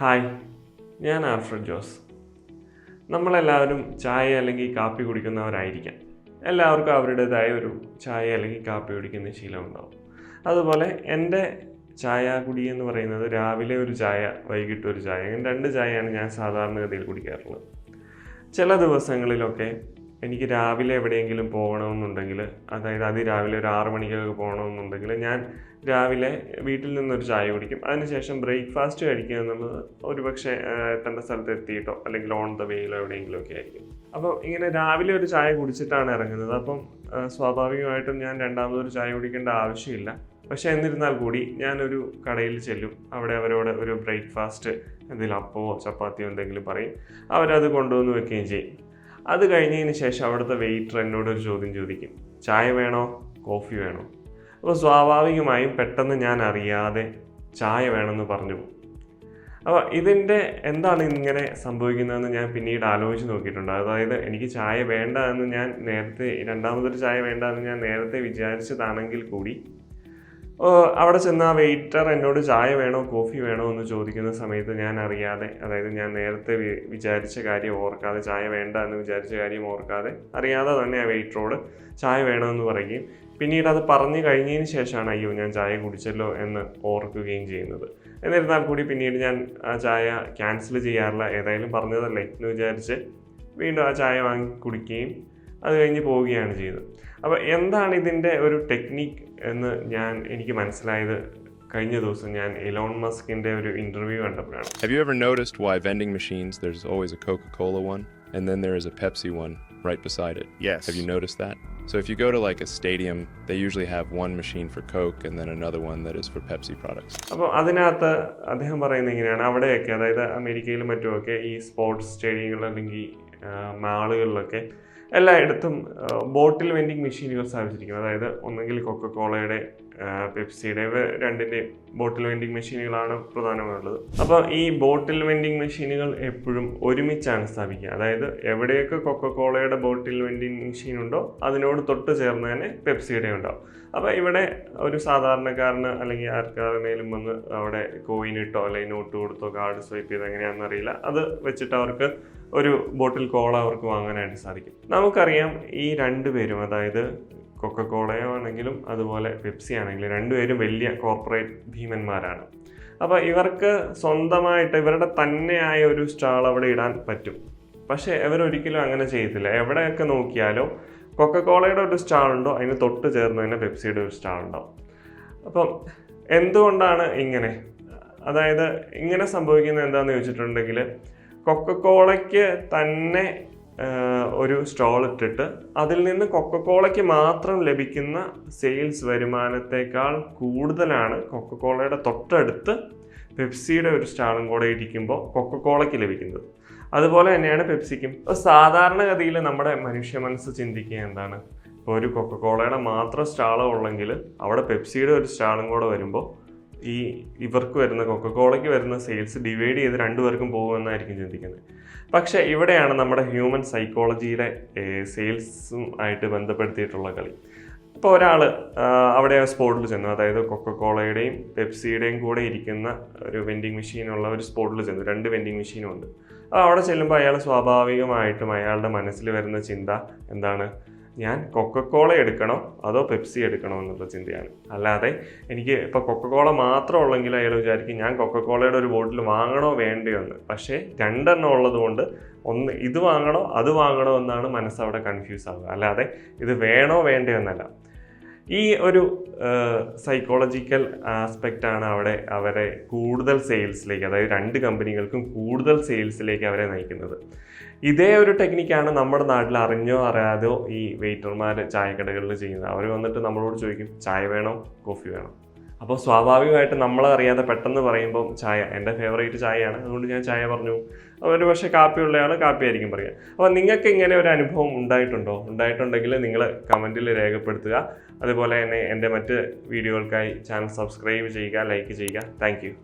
Hi ഞാൻ Alfred Jose. നമ്മളെല്ലാവരും ചായ അല്ലെങ്കിൽ കാപ്പി കുടിക്കുന്നവരായിരിക്കാം. എല്ലാവർക്കും അവരുടേതായ ഒരു ചായ അല്ലെങ്കിൽ കാപ്പി കുടിക്കുന്ന ശീലം ഉണ്ടാവും. അതുപോലെ എന്റെ ചായ കുടി എന്ന് പറയുന്നത് രാവിലെ ഒരു ചായ വൈകിട്ട് ഒരു ചായ രണ്ട് ചായയാണ് ഞാൻ സാധാരണഗതിയിൽ കുടിക്കാറുള്ളത്. ചില ദിവസങ്ങളിലൊക്കെ എനിക്ക് രാവിലെ എവിടെയെങ്കിലും പോകണമെന്നുണ്ടെങ്കിൽ അതായത് അതിരാവിലെ ഒരു ആറ് മണിക്കൊക്കെ പോകണമെന്നുണ്ടെങ്കിൽ ഞാൻ രാവിലെ വീട്ടിൽ നിന്നൊരു ചായ കുടിക്കും. അതിനുശേഷം ബ്രേക്ക്ഫാസ്റ്റ് കഴിക്കുക എന്നുള്ളത് ഒരുപക്ഷെ എത്തേണ്ട സ്ഥലത്ത് എത്തിയിട്ടോ അല്ലെങ്കിൽ ഓൺ ദ വേയിലോ എവിടെയെങ്കിലും ഒക്കെ ആയിരിക്കും. അപ്പോൾ ഇങ്ങനെ രാവിലെ ഒരു ചായ കുടിച്ചിട്ടാണ് ഇറങ്ങുന്നത്. അപ്പം സ്വാഭാവികമായിട്ടും ഞാൻ രണ്ടാമതൊരു ചായ കുടിക്കേണ്ട ആവശ്യമില്ല. പക്ഷേ എന്നിരുന്നാൽ കൂടി ഞാനൊരു കടയിൽ ചെല്ലും. അവിടെ അവരോട് ഒരു ബ്രേക്ക്ഫാസ്റ്റ് എന്തെങ്കിലും അപ്പമോ ചപ്പാത്തിയോ എന്തെങ്കിലും പറയും. അവരത് കൊണ്ടുവന്ന് വെക്കുകയും ചെയ്യും. അത് കഴിഞ്ഞതിന് ശേഷം അവിടുത്തെ വെയിറ്റർ എന്നോട് ഒരു ചോദ്യം ചോദിക്കും. ചായ വേണോ? കോഫി വേണോ? അപ്പോൾ സ്വാഭാവികമായും പെട്ടെന്ന് ഞാൻ അറിയാതെ ചായ വേണമെന്ന് പറഞ്ഞു പോകും. അപ്പോൾ ഇതിന്റെ എന്താണ് ഇങ്ങനെ സംഭവിക്കുന്നതെന്ന് ഞാൻ പിന്നീട് ആലോചിച്ച് നോക്കിയിട്ടുണ്ട്. അതായത് എനിക്ക് ചായ വേണ്ട എന്ന് ഞാൻ നേരത്തെ രണ്ടാമതൊരു ചായ വേണ്ട എന്ന് ഞാൻ നേരത്തെ വിചാരിച്ചതാണെങ്കിൽ കൂടി അവിടെ ചെന്ന ആ വെയിറ്റർ എന്നോട് ചായ വേണോ കോഫി വേണോ എന്ന് ചോദിക്കുന്ന സമയത്ത് ഞാൻ അറിയാതെ അതായത് ഞാൻ നേരത്തെ വിചാരിച്ച കാര്യം ഓർക്കാതെ ചായ വേണ്ട എന്ന് വിചാരിച്ച കാര്യം ഓർക്കാതെ അറിയാതെ തന്നെ ആ വെയിറ്ററോട് ചായ വേണമെന്ന് പറയുകയും പിന്നീട് അത് പറഞ്ഞു കഴിഞ്ഞതിന് ശേഷമാണ് അയ്യോ ഞാൻ ചായ കുടിച്ചല്ലോ എന്ന് ഓർക്കുകയും ചെയ്യുന്നത്. എന്നിരുന്നാൽ കൂടി പിന്നീട് ഞാൻ ആ ചായ ക്യാൻസൽ ചെയ്യാറില്ല ഏതായാലും പറഞ്ഞതല്ലേ എന്ന് വിചാരിച്ച് വീണ്ടും ആ ചായ വാങ്ങി കുടിക്കുകയും അത് കഴിഞ്ഞ് പോവുകയാണ് ചെയ്തത് അപ്പോൾ എന്താണ് ഇതിന്റെ ഒരു ടെക്നിക്ക് എന്ന് ഞാൻ എനിക്ക് മനസ്സിലായത് കഴിഞ്ഞ ദിവസം ഞാൻ എലോൺ മസ്കിന്റെ ഒരു ഇന്റർവ്യൂ കണ്ടപ്പോഴാണ് Have you ever noticed why vending machines, there's always a Coca Cola one, and then there is a Pepsi one right beside it? Yes. Have you noticed that? So if you go to like a stadium, they usually have one machine for Coke and then another one that is for Pepsi products. അപ്പോൾ അതിനകത്ത് അദ്ദേഹം പറയുന്നത് ഇങ്ങനെയാണ് അവിടെയൊക്കെ അതായത് അമേരിക്കയിലും മറ്റുമൊക്കെ ഈ സ്പോർട്സ് സ്റ്റേഡിയങ്ങളിൽ അല്ലെങ്കിൽ മാളുകളിലൊക്കെ എല്ലായിടത്തും ബോട്ടിൽ വെൻഡിങ് മെഷീനുകൾ സ്ഥാപിച്ചിരിക്കുന്നത് അതായത് ഒന്നെങ്കിൽ കൊക്കക്കോളയുടെ പെപ്സിയുടെ ഇവ രണ്ടിന്റെയും ബോട്ടിൽ വെൻഡിങ് മെഷീനുകളാണ് പ്രധാനമായുള്ളത്. അപ്പോൾ ഈ ബോട്ടിൽ വെൻഡിങ് മെഷീനുകൾ എപ്പോഴും ഒരുമിച്ചാണ് സ്ഥാപിക്കുക. അതായത് എവിടെയൊക്കെ കൊക്കക്കോളയുടെ ബോട്ടിൽ വെൻഡിങ് മെഷീൻ ഉണ്ടോ അതിനോട് തൊട്ട് ചേർന്ന് തന്നെ പെപ്സിയുടെ ഉണ്ടാവും. അപ്പോൾ ഇവിടെ ഒരു സാധാരണക്കാരന് അല്ലെങ്കിൽ ആർക്കാരുമേലും വന്ന് അവിടെ കോയിൻ ഇട്ടോ അല്ലെങ്കിൽ നോട്ട് കൊടുത്തോ കാർഡ് സ്വൈപ്പ് ചെയ്ത് എങ്ങനെയാണെന്ന് അറിയില്ല. അത് വെച്ചിട്ട് അവർക്ക് ഒരു ബോട്ടിൽ കോള അവർക്ക് വാങ്ങാനായിട്ട് സാധിക്കും. നമുക്കറിയാം ഈ രണ്ട് പേരും അതായത് കൊക്കക്കോളയോ ആണെങ്കിലും അതുപോലെ പെപ്സി ആണെങ്കിലും രണ്ടുപേരും വലിയ കോർപ്പറേറ്റ് ഭീമന്മാരാണ്. അപ്പോൾ ഇവർക്ക് സ്വന്തമായിട്ട് ഇവരുടെ തന്നെയായ ഒരു സ്റ്റാൾ അവിടെ ഇടാൻ പറ്റും. പക്ഷേ ഇവരൊരിക്കലും അങ്ങനെ ചെയ്യത്തില്ല. എവിടെയൊക്കെ നോക്കിയാലോ കൊക്കക്കോളയുടെ ഒരു സ്റ്റാൾ ഉണ്ടോ അതിന് തൊട്ട് ചേർന്ന് തന്നെ പെപ്സിയുടെ ഒരു സ്റ്റാൾ ഉണ്ടാവും. അപ്പം എന്തുകൊണ്ടാണ് ഇങ്ങനെ? അതായത് ഇങ്ങനെ സംഭവിക്കുന്നത് എന്താണെന്ന് ചോദിച്ചിട്ടുണ്ടെങ്കിൽ കൊക്കക്കോളയ്ക്ക് തന്നെ ഒരു സ്റ്റോൾ ഇട്ടിട്ട് അതിൽ നിന്ന് കൊക്കക്കോളയ്ക്ക് മാത്രം ലഭിക്കുന്ന സെയിൽസ് വരുമാനത്തേക്കാൾ കൂടുതലാണ് കൊക്കക്കോളയുടെ തൊട്ടടുത്ത് പെപ്സിയുടെ ഒരു സ്റ്റാളും കൂടെ ഇരിക്കുമ്പോൾ കൊക്കക്കോളയ്ക്ക് ലഭിക്കുന്നത്. അതുപോലെ തന്നെയാണ് പെപ്സിക്കും സാധാരണഗതിയിൽ നമ്മുടെ മനുഷ്യ മനസ്സ് ചിന്തിക്കുക എന്താണ്? ഇപ്പോൾ ഒരു കൊക്കക്കോളയുടെ മാത്രം സ്റ്റാളോ ഉള്ളെങ്കിൽ അവിടെ പെപ്സിയുടെ ഒരു സ്റ്റാളും കൂടെ വരുമ്പോൾ ഈ ഇവർക്ക് വരുന്ന കൊക്കക്കോളയ്ക്ക് വരുന്ന സെയിൽസ് ഡിവൈഡ് ചെയ്ത് രണ്ടുപേർക്കും പോകുമെന്നായിരിക്കും ചിന്തിക്കുന്നത്. പക്ഷേ ഇവിടെയാണ് നമ്മുടെ ഹ്യൂമൻ സൈക്കോളജിയുടെ സെയിൽസും ആയിട്ട് ബന്ധപ്പെടുത്തിയിട്ടുള്ള കളി. ഇപ്പോൾ ഒരാൾ അവിടെ സ്പോട്ടിൽ ചെന്നു. അതായത് കൊക്കക്കോളയുടെയും പെപ്സിയുടെയും കൂടെ ഇരിക്കുന്ന ഒരു വെൻഡിങ് മെഷീനുള്ള ഒരു സ്പോട്ടിൽ ചെന്നു. രണ്ട് വെൻഡിങ് മെഷീനും ഉണ്ട്. അപ്പോൾ അവിടെ ചെല്ലുമ്പോൾ അയാൾ സ്വാഭാവികമായിട്ടും അയാളുടെ മനസ്സിൽ വരുന്ന ചിന്ത എന്താണ്? ഞാൻ കൊക്കക്കോള എടുക്കണോ അതോ പെപ്സി എടുക്കണോ എന്നുള്ള ചിന്തയാണ്. അല്ലാതെ എനിക്ക് ഇപ്പോൾ കൊക്കക്കോള മാത്രം ഉള്ളെങ്കിൽ അയാൾ വിചാരിക്കും ഞാൻ കൊക്കക്കോളയുടെ ഒരു ബോട്ടിൽ വാങ്ങണോ വേണ്ടയോ എന്ന്. പക്ഷേ രണ്ടെണ്ണം ഉള്ളത് കൊണ്ട് ഒന്ന് ഇത് വാങ്ങണോ അത് വാങ്ങണോ എന്നാണ് മനസ്സവിടെ കൺഫ്യൂസ് ആവുക. അല്ലാതെ ഇത് വേണോ വേണ്ടയോ എന്നല്ല. ഈ ഒരു സൈക്കോളജിക്കൽ ആസ്പെക്റ്റാണ് അവിടെ അവരെ കൂടുതൽ സെയിൽസിലേക്ക് അതായത് രണ്ട് കമ്പനികൾക്കും കൂടുതൽ സെയിൽസിലേക്ക് അവരെ നയിക്കുന്നത്. ഇതേ ഒരു ടെക്നിക്കാണ് നമ്മുടെ നാട്ടിൽ അറിഞ്ഞോ അറിയാതെയോ ഈ വെയിറ്റർമാർ ചായക്കടകളിൽ ചെയ്യുന്നത്. അവർ വന്നിട്ട് നമ്മളോട് ചോദിക്കും ചായ വേണോ? കോഫി വേണോ? അപ്പോൾ സ്വാഭാവികമായിട്ട് നമ്മളറിയാതെ പെട്ടെന്ന് പറയുമ്പോൾ ചായ എന്റെ ഫേവറേറ്റ് ചായയാണ്. അതുകൊണ്ട് ഞാൻ ചായ പറഞ്ഞു. ഒരു പക്ഷേ കാപ്പിയുള്ളയാൾ കാപ്പി ആയിരിക്കും പറയുക അപ്പോൾ നിങ്ങൾക്ക് ഇങ്ങനെ ഒരു അനുഭവം ഉണ്ടായിട്ടുണ്ടോ? ഉണ്ടായിട്ടുണ്ടെങ്കിൽ നിങ്ങൾ കമന്റിൽ രേഖപ്പെടുത്തുക. അതുപോലെ തന്നെ എന്റെ മറ്റ് വീഡിയോകൾക്കായി ചാനൽ സബ്സ്ക്രൈബ് ചെയ്യുക ലൈക്ക് ചെയ്യുക. താങ്ക്